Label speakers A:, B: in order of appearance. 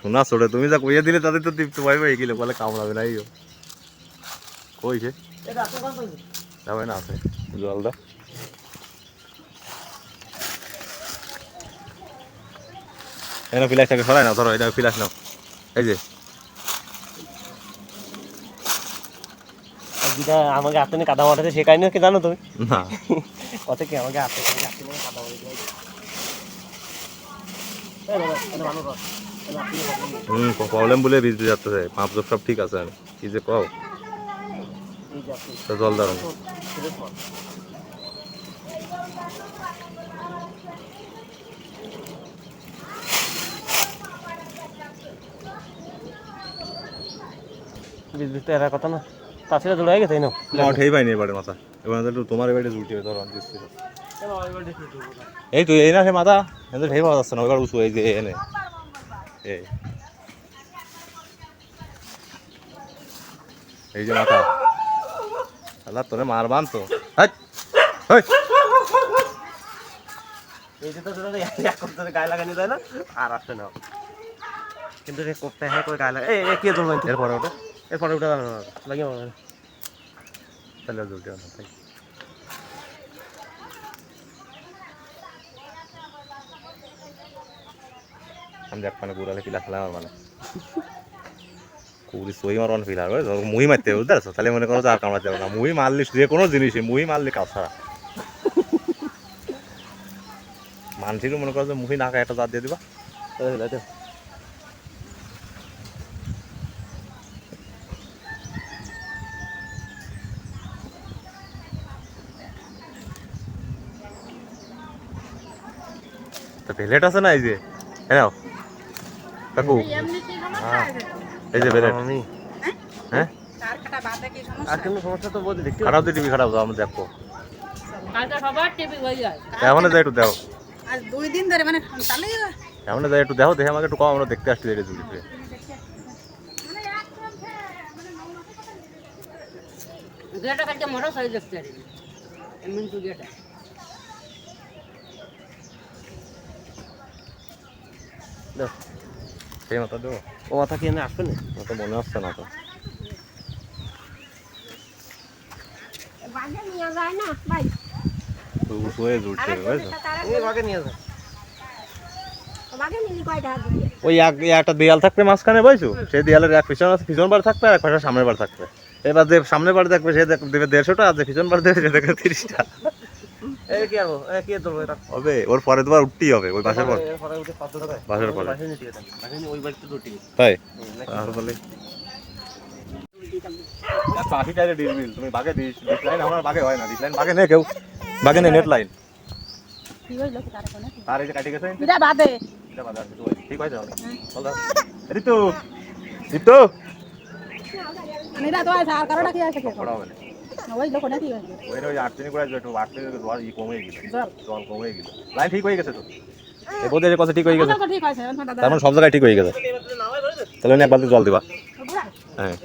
A: শোনা ছোটে তুমি যা কইয়ে দিলে তাদের তো তৃপ্ত পাইবে গেলে বলে কামড়াবে না ইও কইছে যাবে না আছে জল দাও এনে ফিলাসটাকে সরাই না ধরো এটা ফিলাস নাও এই যে
B: যেটা আমাকে হাতে নিয়ে কাদা মাটাতে শেখায় না কি জানো তুমি
A: না
B: কত কি আমাকে হাতে কাদা মাটাতে
A: হুম প্রবলেম বলে ভিজতে যাচ্ছে পাঁপ জব সব ঠিক আছে আমি কি যে কও। তো জল
B: তো। বীজ বীজ তো এরা কথা না তাছাড়া জোড়া হয়ে গেছে নাও
A: না উঠেই পাইনি এবারে মাথা এবার একটু তোমার এবারে জুটি ধরো আমি দিচ্ছি। এই তুই এই না সে মাথা এদের ঢেই পাওয়া যাচ্ছে না এবার উঁচু এই যে এনে এই। এই যে মাথা। আল্লাহ তোরে মারবান তো।
B: এই যে তো গায়ে লাগানি যায় না আর আসছে না। কিন্তু রে কোপতে হ্যাঁ করে গায়ে লাগা এই কে ধরবেন
A: এরপরে ওটা
B: এরপরে দাঁড়ানো। লাগিয়ে।
A: তাহলে জুটি আমি দেখ মানে গুড়ালে পিলা খেলা আমার মানে। কুড়ি সই মারবান পিলা ওই ধরো মুই মারতে বুঝতে পারছ? তাহলে মনে করো যে আর কামড়াতে হবে না মুই মারলি যে কোনো জিনিসই মুই মারলি কাজ ছাড়া মানসিকও মনে করো যে মুহি নাকা একটা দাঁত দিয়ে দিবা। তো ভেলেট আছে না এই যে হ্যাঁ কাকু? হ্যাঁ এই যে
B: আমি।
A: হ্যাঁ?
C: তার কাটা বাদে কি সমস্যা?
B: আর কোনো সমস্যা তো বলতে দেখতে
A: খারাপ তো টিভি খারাপ আমি দেখো।
D: কালকে সবার টিভি হয়ে যায়।
A: এমন যাই একটু দেখো
C: আজ দুই দিন ধরে মানে
A: এমন যাই একটু দেখো দেখে আমাকে একটু কম আমরা দেখতে আসছি এটা জুড়িতে
D: গেটা কালকে মোটর সাইজ দেখতে এমন তো গেটা
B: দাও।
A: সেই মতো দেবো।
B: ও মাথা কি এনে আসবে না
A: তো মনে হচ্ছে না তো।
C: নিয়ে যায় না ভাই
A: ওই একটা দেয়াল থাকবে মাঝখানে বুঝছ? সেই দেয়ালের এক পিছন পিছন বার থাকবে আর এক পাশে সামনের বার থাকবে। এবার যে সামনের বার দেখবে সে দেখ- দেবে দেড়শোটা আর যে পিছন বার দেবে সে দেখবে তিরিশটা।
B: এই কি আরবো এই কি ধরবো এটা?
A: হবে ওর পরে তোমার উঠতেই হবে ওই পাশের পর।
B: উঠে
A: বাসের পরে।
B: ওই বাড়িতে
A: তাই? আর বলে? তুমি বাগে লাইন আমার বাগে হয় না ডিস লাইন বাগে নেই কেউ। বাগে নেই নেট লাইন। আর এই যে কাটি গেছে
C: এটা বাদে।
A: এটা বাদে আছে, ওই, ঠিক বল দাও। ঋতু। ঋতু।
C: আছে আর কারোটা কি আছে
A: পড়া হবে না।
C: ওই
A: যখন করে একটু আটচল্লিশ জল ই কমে গেল
C: জল।
A: কমে গেল। লাইন ঠিক হয়ে গেছে তো? বোধহয় কথা ঠিক হয়ে গেছে? তার মানে সব জায়গায় ঠিক হয়ে গেছে? তাহলে এক বালতি জল দিবা। হ্যাঁ।